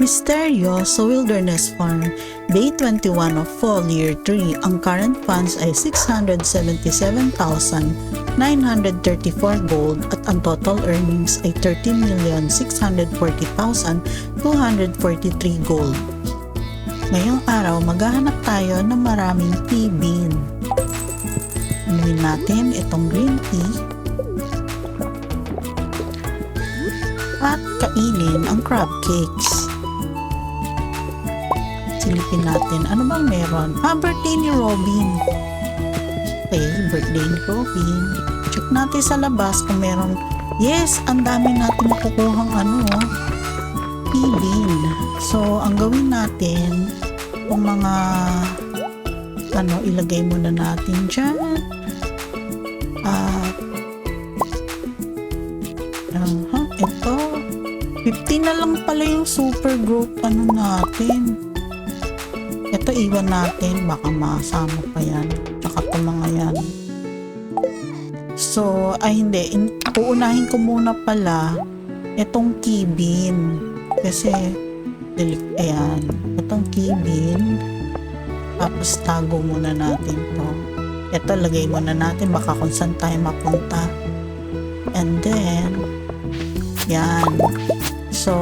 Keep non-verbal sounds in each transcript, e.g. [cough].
Misteryo sa Wilderness Farm, Day 21 of Fall Year 3. Ang current funds ay 677,934 gold at ang total earnings ay 13,640,243 gold. Ngayong araw, maghahanap tayo ng maraming tea bean. Inumin natin itong green tea at kainin ang crab cakes. Silipin natin, ano bang meron? Ah, birthday ni Robin. Okay, birthday ni Robin. Check natin sa labas kung meron. Yes, ang dami natin makukuhang ano, tea bean. So, ang gawin natin, kung mga ano, ilagay muna natin dyan. At Aha, ito. 50 na lang pala yung super group ano natin. Ito iwan natin, baka masama pa yan. Tsaka ito mga yan. So, ay hindi. In, uunahin ko muna pala itong kibin. Kasi, ayan. Itong kibin. Tapos, tago muna natin to. Ito, lagay muna natin. Baka kung saan tayo mapunta. And then, yan. So,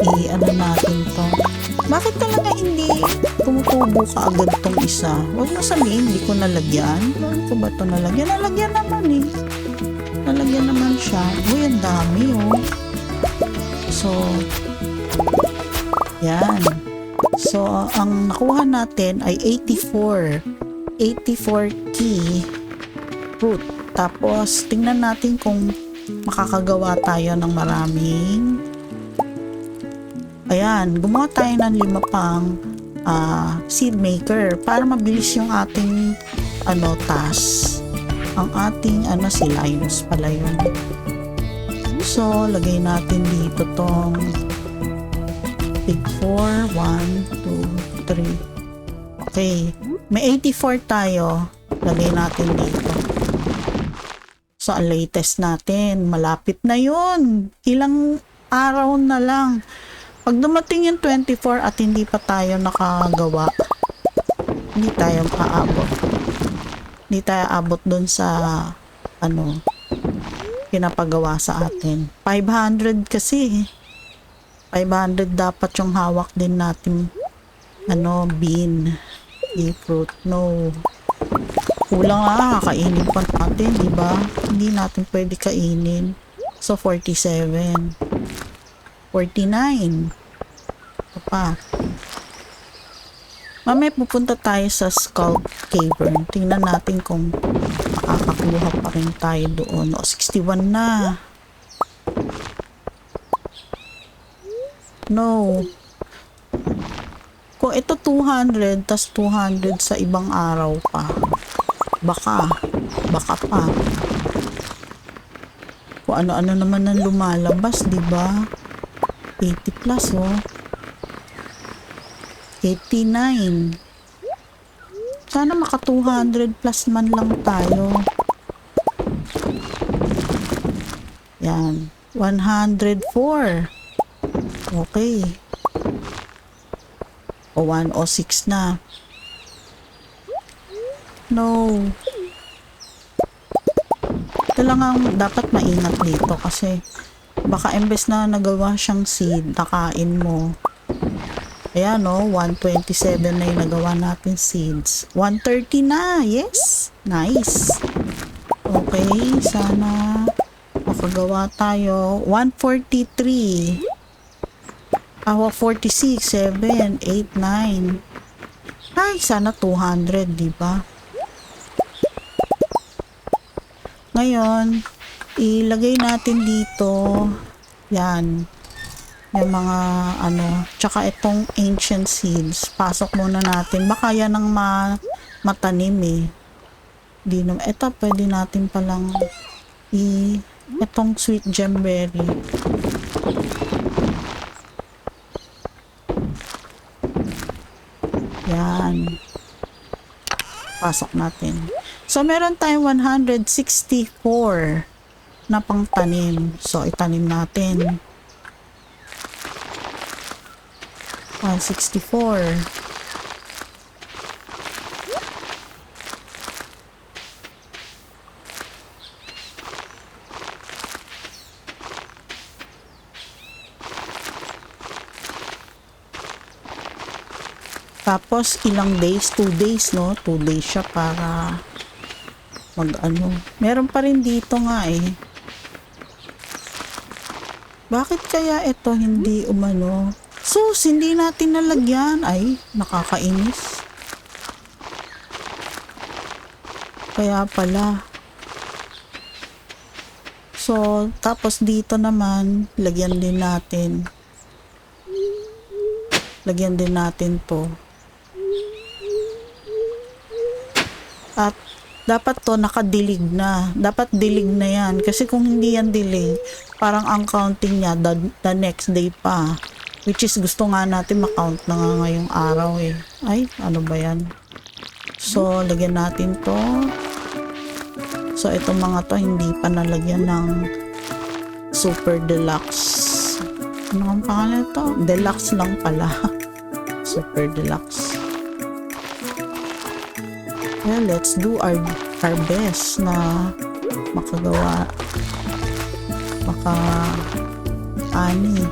i-ano natin to. Bakit talaga hindi tumutubo ka agad tong isa? Huwag mo sabihin, hindi ko nalagyan. Bakit ko ba ito nalagyan? Nalagyan naman eh. Nalagyan naman siya. Uy, ang dami oh. So, yan. So, ang nakuha natin ay 84. 84 key fruit. Tapos, tingnan natin kung makakagawa tayo ng maraming ayan, gumawa tayo ng lima pang ah, seed maker para mabilis yung ating ano, task. Ang ating ano, si Linus pala yun. So, lagay natin dito tong big 4, 1, 2, 3. Okay. May 84 tayo. Lagay natin dito. So, ang latest natin, malapit na yun. Ilang araw na lang. Pag dumating yung 24 at hindi pa tayo nakagawa, hindi tayo aabot. Hindi tayo abot dun sa, ano, pinapagawa sa atin. 500 kasi. 500 dapat yung hawak din natin, ano, bean. fruit. No. Kulang ah, kainin pa natin, di ba? Hindi natin pwede kainin. So, 47. 49. Ito pa. Mamaya pupunta tayo sa Skull Cavern. Tingnan natin kung makakakuha pa rin tayo doon. O, 61 na. No. Kung ito 200, tas 200 sa ibang araw pa. Baka. Baka pa. Kung ano-ano naman ang lumalabas, di ba? 80 plus, oh. 89. Sana maka 200 plus man lang tayo. Yan. 104. Okay. O 106 na. No. Ito lang ang dapat maingat dito kasi baka imbes na nagawa siyang seed, nakain mo. Ayan no, 127 na yung nagawa natin seeds. 130 na, yes. Nice. Okay, sana makagawa tayo. 143. Ako, 46, 7, 8, 9. Ay, sana 200, di ba? Ngayon, ilagay natin dito, yan, yung mga ano, tsaka itong ancient seeds, pasok muna natin. Baka yan ang ma matanim eh. Di naman, ito pwede natin palang i, itong sweet gemberry. Yan. Pasok natin. So, meron tayong 164 na pangtanim. So, itanim natin. 164. Tapos, ilang days? Two days, no? Two days siya para mag ano. Meron pa rin dito nga eh. Bakit kaya ito hindi umano? Sus, hindi natin nalagyan. Ay, nakakainis. Kaya pala. So, tapos dito naman, lagyan din natin. Lagyan din natin to. At dapat to nakadilig na. Dapat dilig na yan. Kasi kung hindi yan dilig, parang ang counting niya the, the next day pa. Which is gusto nga natin makount na nga ngayong araw eh. Ay, ano ba yan? So, lagyan natin to. So, itong mga to hindi pa nalagyan ng super deluxe. Ano ang pangalan to? Deluxe lang pala. [laughs] super deluxe. Well, let's do our, our best na makagawa maka ani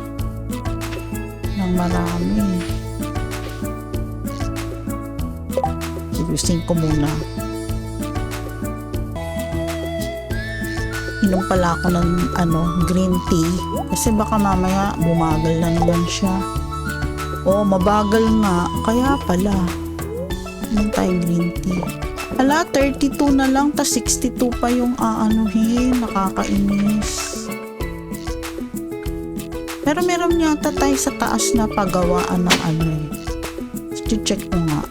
ng marami. Ayusin ko muna. Inom pala ako ng ano, green tea. Kasi baka mamaya bumagal na naman siya. Oo, mabagal nga. Kaya pala. Inom tayo green tea. Ala, 32 na lang, tas 62 pa yung aanuhin. Nakakainis. Pero meron yata tayo sa taas na pagawaan ng ano eh. Check ko nga.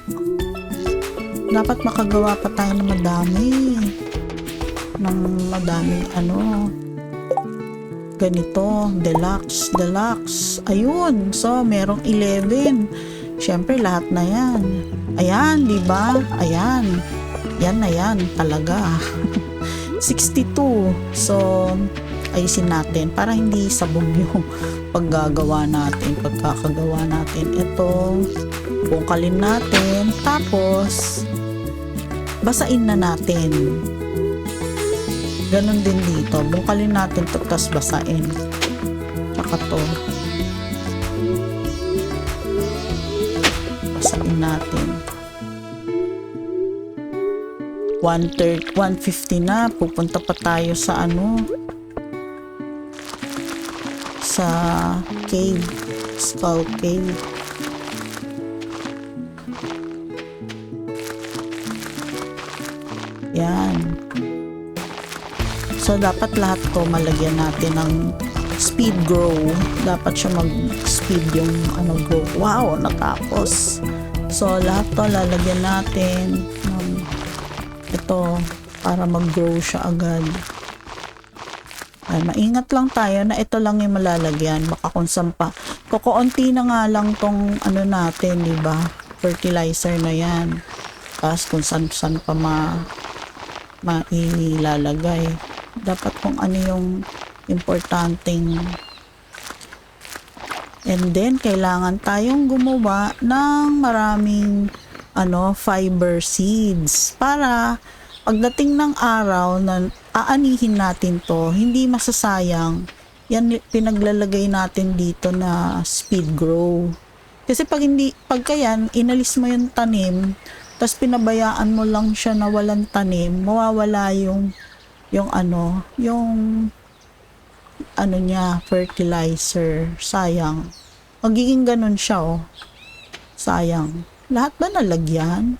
Dapat makagawa pa tayo ng madami. Ng madaming ano. Ganito. Deluxe. Deluxe. Ayun. So, merong 11. Siyempre, lahat na yan. Ayan, di ba? Ayan. Yan na yan. Talaga. [laughs] 62. So, ayusin natin para hindi sabog yung [laughs] paggagawa natin, pagkakagawa natin. Ito, bungkalin natin, tapos basain na natin. Ganon din dito. Bungkalin natin to, tapos basain. Tsaka to. Natin. 130, 150 na. Pupunta pa tayo sa ano, sa cave, skull cave. Yan. So, dapat lahat to malagyan natin ng speed grow. Dapat siya mag-speed yung ano grow. Wow, natapos. So, lahat to lalagyan natin ng ito para mag-grow siya agad. Ay, maingat lang tayo na ito lang yung malalagyan. Baka kung saan pa. Kukunti na nga lang tong ano natin, di ba? Fertilizer na yan. Tapos kung saan, saan pa ma mailalagay. Dapat kung ano yung importanteng and then kailangan tayong gumawa ng maraming ano fiber seeds para pagdating ng araw na aanihin natin to, hindi masasayang yan pinaglalagay natin dito na speed grow. Kasi pag hindi, pagka yan, inalis mo yung tanim, tapos pinabayaan mo lang siya na walang tanim, mawawala yung, yung ano, yung, ano niya, fertilizer. Sayang. Magiging ganun siya, oh. Sayang. Lahat ba nalagyan?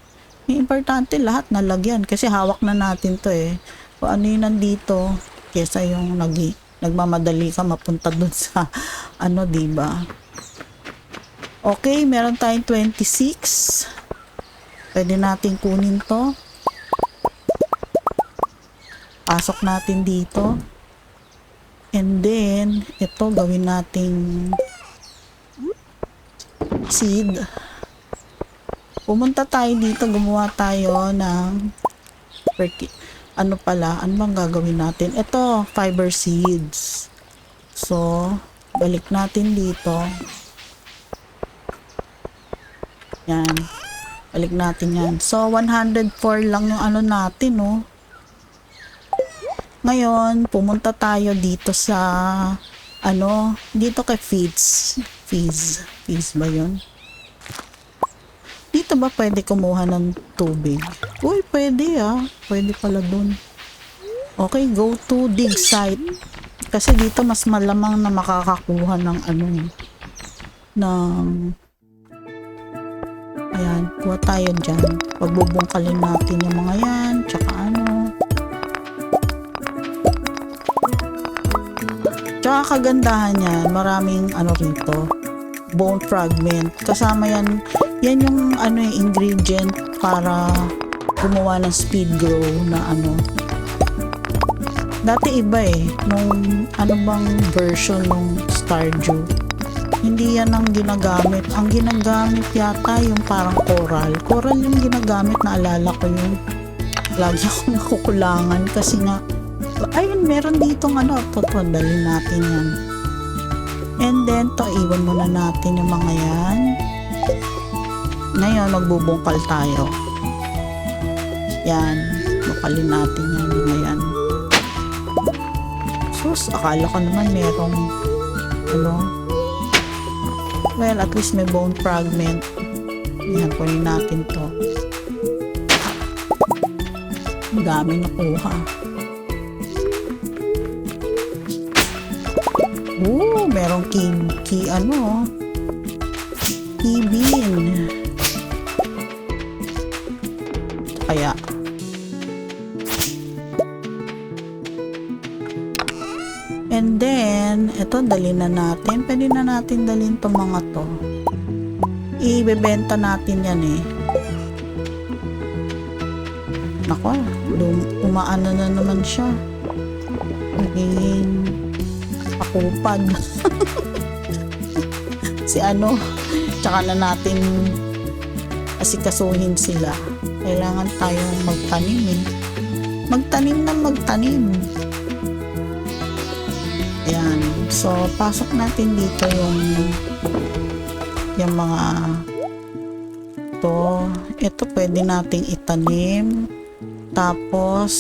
Yung importante lahat nalagyan kasi hawak na natin to eh. Kung ano yung nandito kesa yung nag nagmamadali ka mapunta dun sa [laughs] ano, ba? Okay, meron tayong 26. Pwede natin kunin to. Pasok natin dito. And then, ito gawin nating seed pumunta tayo dito, gumawa tayo ng ano pala, ano bang gagawin natin? Ito, fiber seeds. So, balik natin dito. Yan. Balik natin yan. So, 104 lang yung ano natin, no? Ngayon, pumunta tayo dito sa, ano, dito kay Feeds. Feeds. Feeds ba yun? Dito ba pwede kumuha ng tubig? Uy, pwede ah. Pwede pala dun. Okay, go to dig site. Kasi dito mas malamang na makakakuha ng ano ng ayan, kuha tayo dyan. Pagbubungkalin natin yung mga yan, tsaka ano. Tsaka kagandahan yan, maraming ano rito, bone fragment. Kasama yan, yan yung ano eh, ingredient para gumawa ng speed grow na ano, Dati iba eh, nung ano bang version nung Stardew. Hindi yan ang ginagamit. Ang ginagamit yata yung parang coral. Coral yung ginagamit, naalala ko yun. Lagi ako nakukulangan kasi nga, ayun, meron dito ano, to, to, dalhin natin yan. And then, to, iwan muna natin yung mga yan. Ngayon, magbubungkal tayo. Yan, bukalin natin yan, mga yan. Sus, akala ko naman merong ano well, at least may bone fragment yan, kunin natin to ang dami nakuha merong key, key ano key bean kaya And then, ito, dali na natin. Pwede na natin dalhin itong mga to. Ibebenta natin yan eh. Nako, lum- umaano na naman siya. Pakupad. si ano, tsaka na natin asikasuhin sila. Kailangan tayong magtanim eh. Magtanim na magtanim. Ayan. So, pasok natin dito yung yung mga to. Ito pwede nating itanim. Tapos,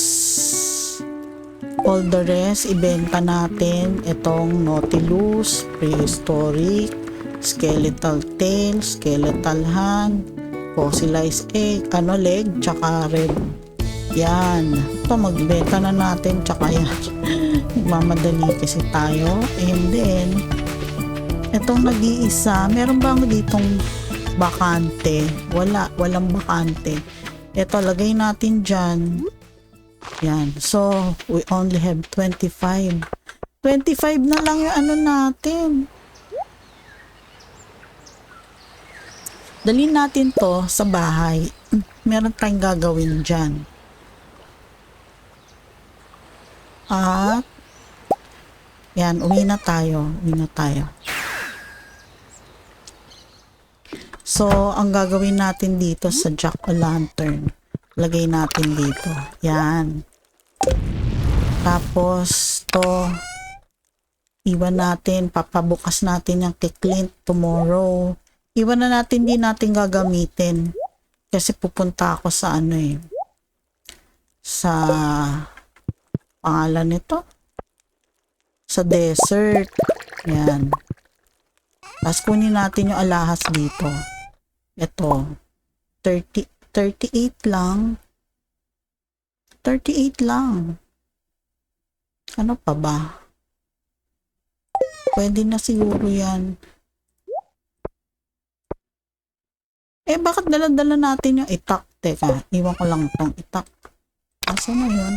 all the rest, ibenta natin. Itong Nautilus, Prehistoric, Skeletal Tail, Skeletal Hand, Fossilized Egg, ano leg, tsaka red. Yan. Ito, magbenta na natin, tsaka yan. [laughs] Nagmamadali kasi tayo. And then, itong nag-iisa, meron bang ditong bakante? Wala, walang bakante. Ito, lagay natin dyan. Yan. So, we only have 25. 25 na lang yung ano natin. Dalhin natin to sa bahay. Meron tayong gagawin dyan. At, yan, uwi na tayo. Uwi na tayo. So, ang gagawin natin dito sa jack-o'-lantern, lagay natin dito. Yan. Tapos, to, iwan natin, papabukas natin yung kiklint tomorrow. Iwan na natin, di natin gagamitin. Kasi pupunta ako sa ano eh, sa pangalan nito sa desert yan tapos kunin natin yung alahas dito ito 30, 38 lang. 38 lang. Ano pa ba? Pwede na siguro yan. Eh bakit dala-dala natin yung itak? Teka iwan ko lang tong itak. Asa na yun?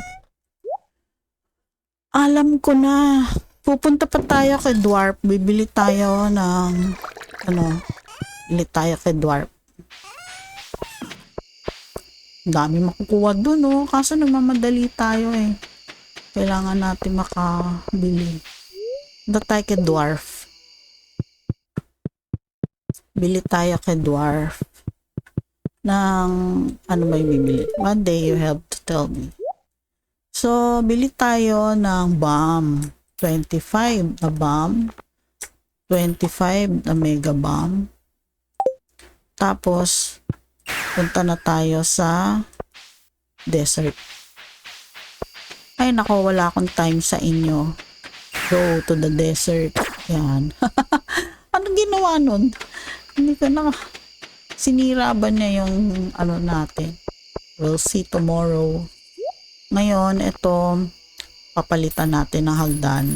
Alam ko na. Pupunta pa tayo kay Dwarf. Bibili tayo ng ano, bili tayo kay Dwarf. Dami makukuha dun, oh. Kaso nagmamadali tayo, eh. Kailangan natin makabili. Punta tayo kay Dwarf. Bili tayo kay Dwarf. Ng, ano may bibili? One day you have to tell me. So, bili tayo ng bomb. 25 na bomb. 25 na mega bomb. Tapos, punta na tayo sa desert. Ay, nako, wala akong time sa inyo. Go to the desert. Yan. [laughs] Anong ginawa nun? Hindi ko na... Sinira ba niya yung ano natin? We'll see tomorrow. Ngayon, ito, papalitan natin ng hagdan.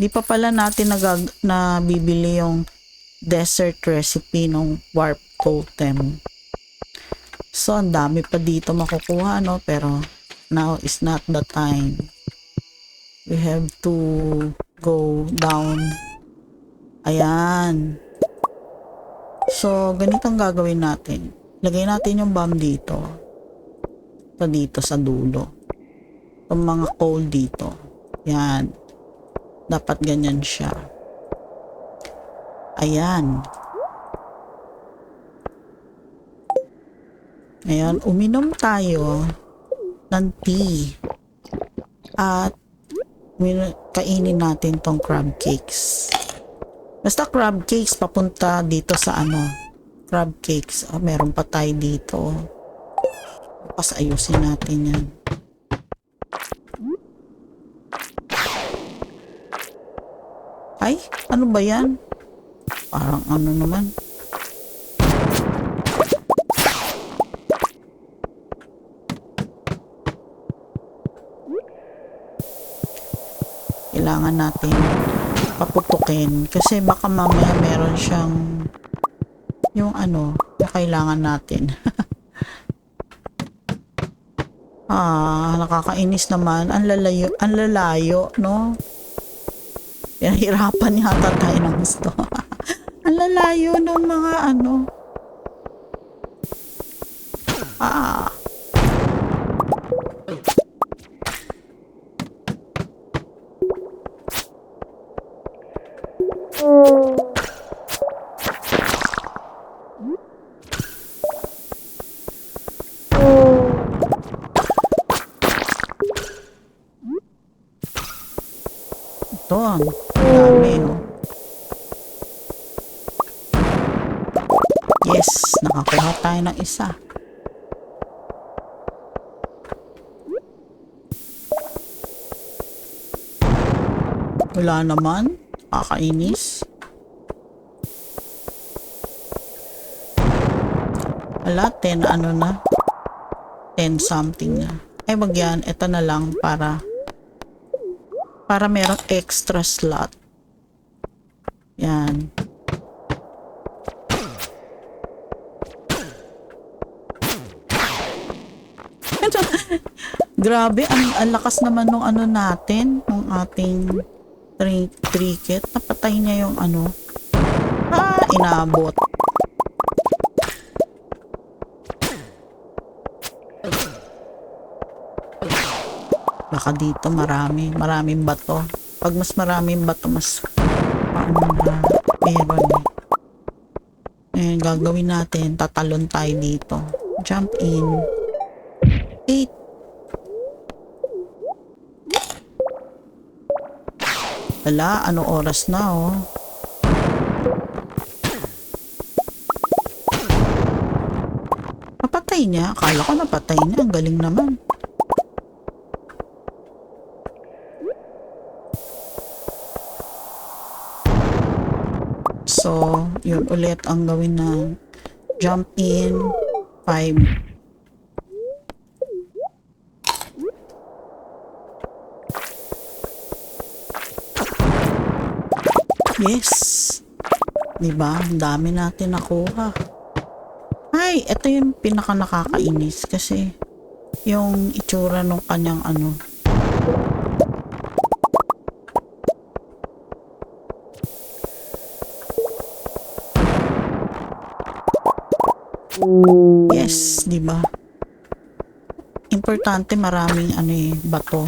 Di pa pala natin nagag na yung desert recipe ng warp totem. So, ang dami pa dito makukuha, no? Pero, now is not the time. We have to go down. Ayan. So, ganito ang gagawin natin. Lagay natin yung bomb dito. Ito dito sa dulo. Itong mga coal dito. Yan. Dapat ganyan siya. Ayan. Ngayon, uminom tayo ng tea. At kainin natin tong crab cakes. Basta crab cakes papunta dito sa ano. Crab cakes. Oh, meron pa tayo dito. Tapos ayusin natin yan. Ay, ano ba yan? Parang ano naman. Kailangan natin paputukin kasi baka mamaya meron siyang yung ano, yung kailangan natin. [laughs] ah, nakakainis naman. Ang lalayo, ang lalayo, no? Pinahirapan yata tayo ng gusto. [laughs] ang lalayo ng mga ano. Ah. Tayo ng isa. Wala naman. Kakainis. Wala, 10 ano na. 10 something na. Ay, wag yan. Ito na lang para para merong extra slot. Yan. Grabe, ang, ang lakas naman nung ano natin, nung ating tri trinket. Napatay niya yung ano. Ah, inabot. Baka dito marami, maraming bato. Pag mas maraming bato, mas ano na meron eh. Ngayon, gagawin natin, tatalon tayo dito. Jump in. 8. Wala, ano oras na oh. Napatay niya. Akala ko napatay niya. Ang galing naman. So, yun ulit ang gawin na jump in 5. Yes. Diba? Ang dami natin nakuha. Ay, ito yung pinaka nakakainis kasi yung itsura ng kanyang ano. Yes, di ba? Importante maraming ano eh, bato.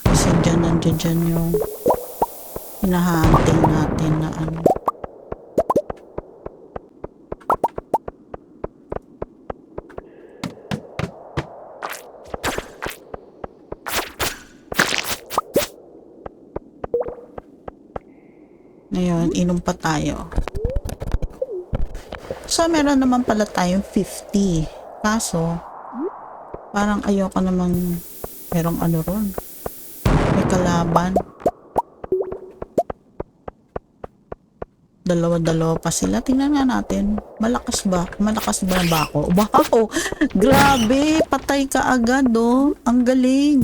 Kasi dyan, nandiyan dyan yung hinahunting natin na ano. Ngayon, inom pa tayo. So, meron naman pala tayong 50. Kaso, parang ayoko namang merong ano ron. May kalaban. Dalawa-dalawa pa sila. Tingnan nga natin. Malakas ba? Malakas ba ba ako? Wow! [laughs] Grabe! Patay ka agad, oh. Ang galing.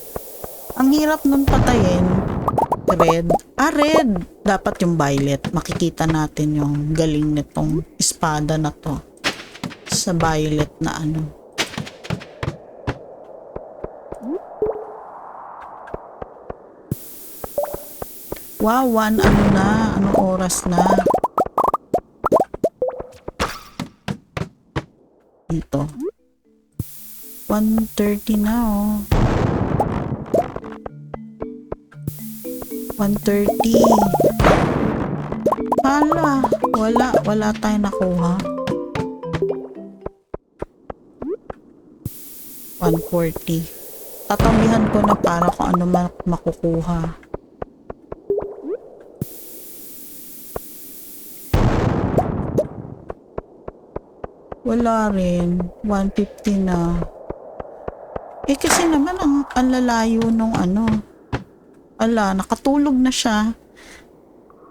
[laughs] Ang hirap nun patayin. Red. Ah, red! Dapat yung violet. Makikita natin yung galing nitong espada na to. Sa violet na ano. Wow, one ano na? Anong oras na? Dito. 1.30 na oh. 1.30. Hala, wala, wala tayo nakuha. 140. Tatambihan ko na para kung ano man makukuha. Wala rin. 150 na. Eh kasi naman ang, ang lalayo nung ano. Ala, nakatulog na siya.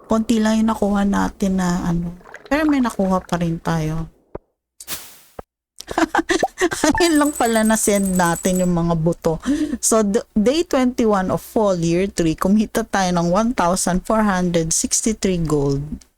Konti lang yung nakuha natin na ano. Pero may nakuha pa rin tayo. [laughs] Ayun lang pala na send natin yung mga buto. So, day 21 of fall year 3, kumita tayo ng 1,463 gold.